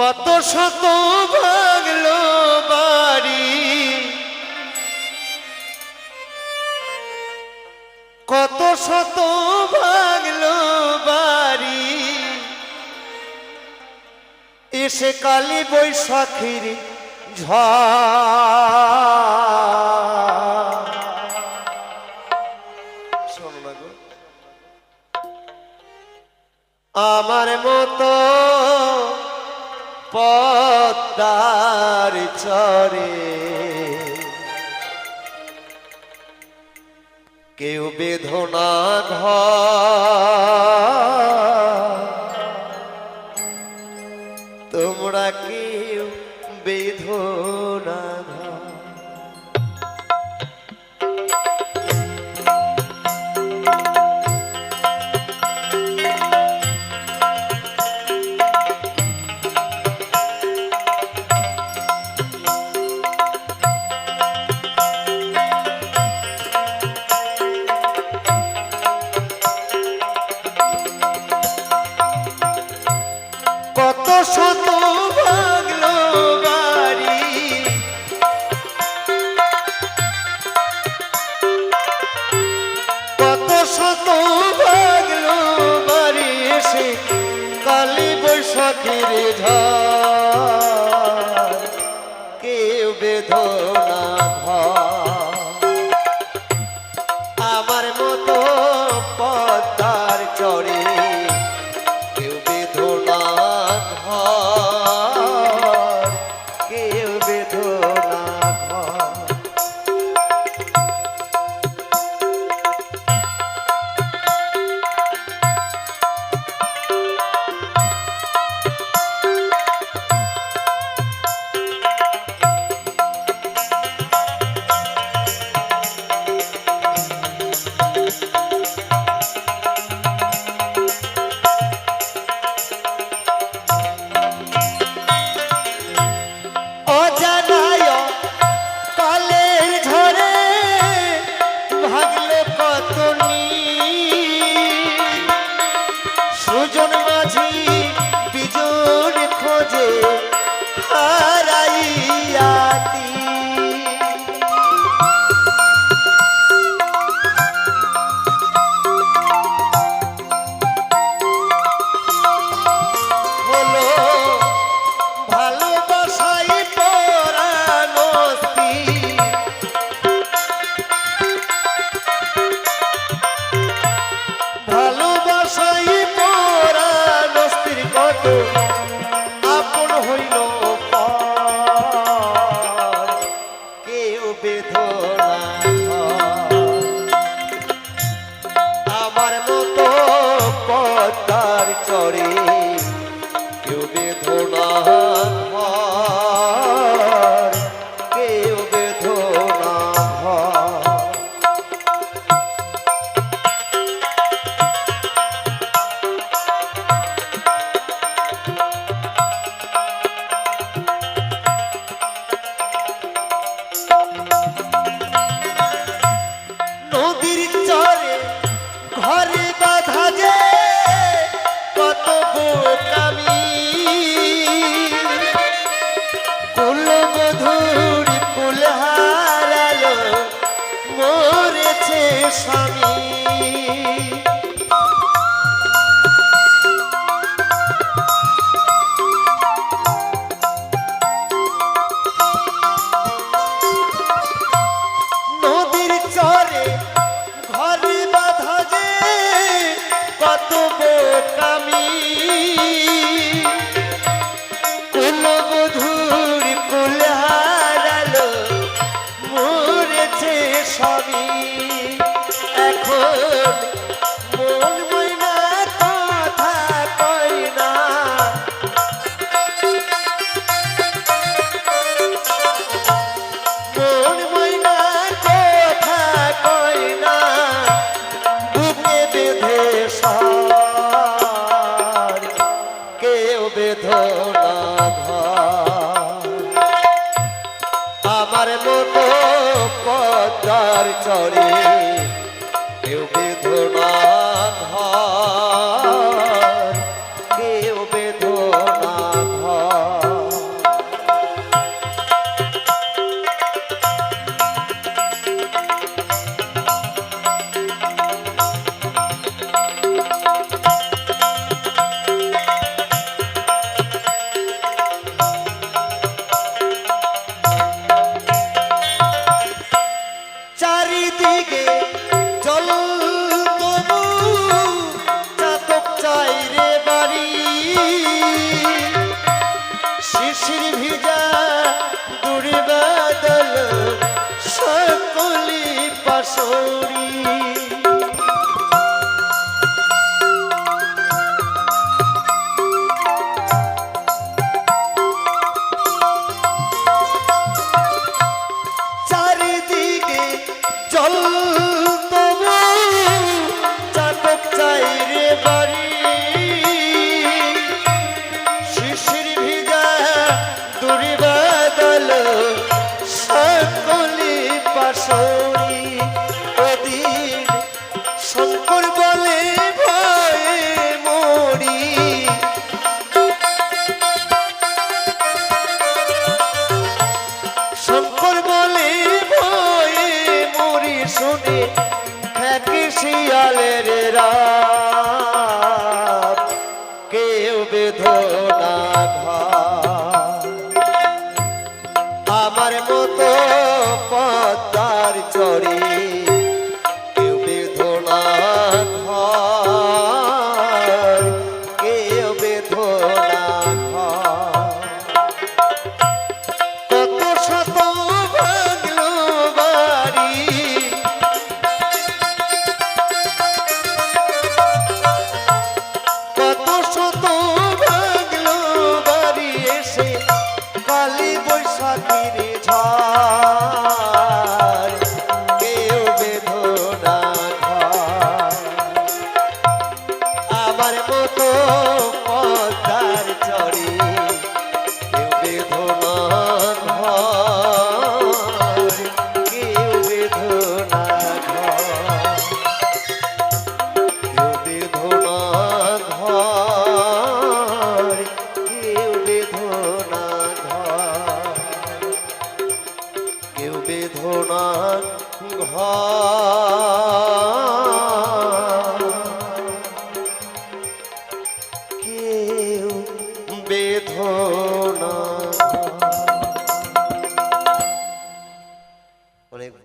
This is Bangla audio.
কত শত ভাঙলো বাড়ি। কত শত ভাঙলো বাড়ি। এসে কালী বৈশাখীর ঝড়। তার চরে। কেউ বেদনা ঘ তোমরা কেউ বেদনা ঘ আপন কেউ আমার মতো পদ্মার চড়ে யாரு? বেদনা আমার মতো পদ্মার চড়ে শিশির ভিজা দূরে বাদল সকলি পাশরি শঙ্কর বলে মরি। শঙ্কর বলে ভয়ে মরি শুনে খ্যাতি শিয়ালের রাত। কেউ বেদনা ঘাট আমার মতো বেদনা ঘর।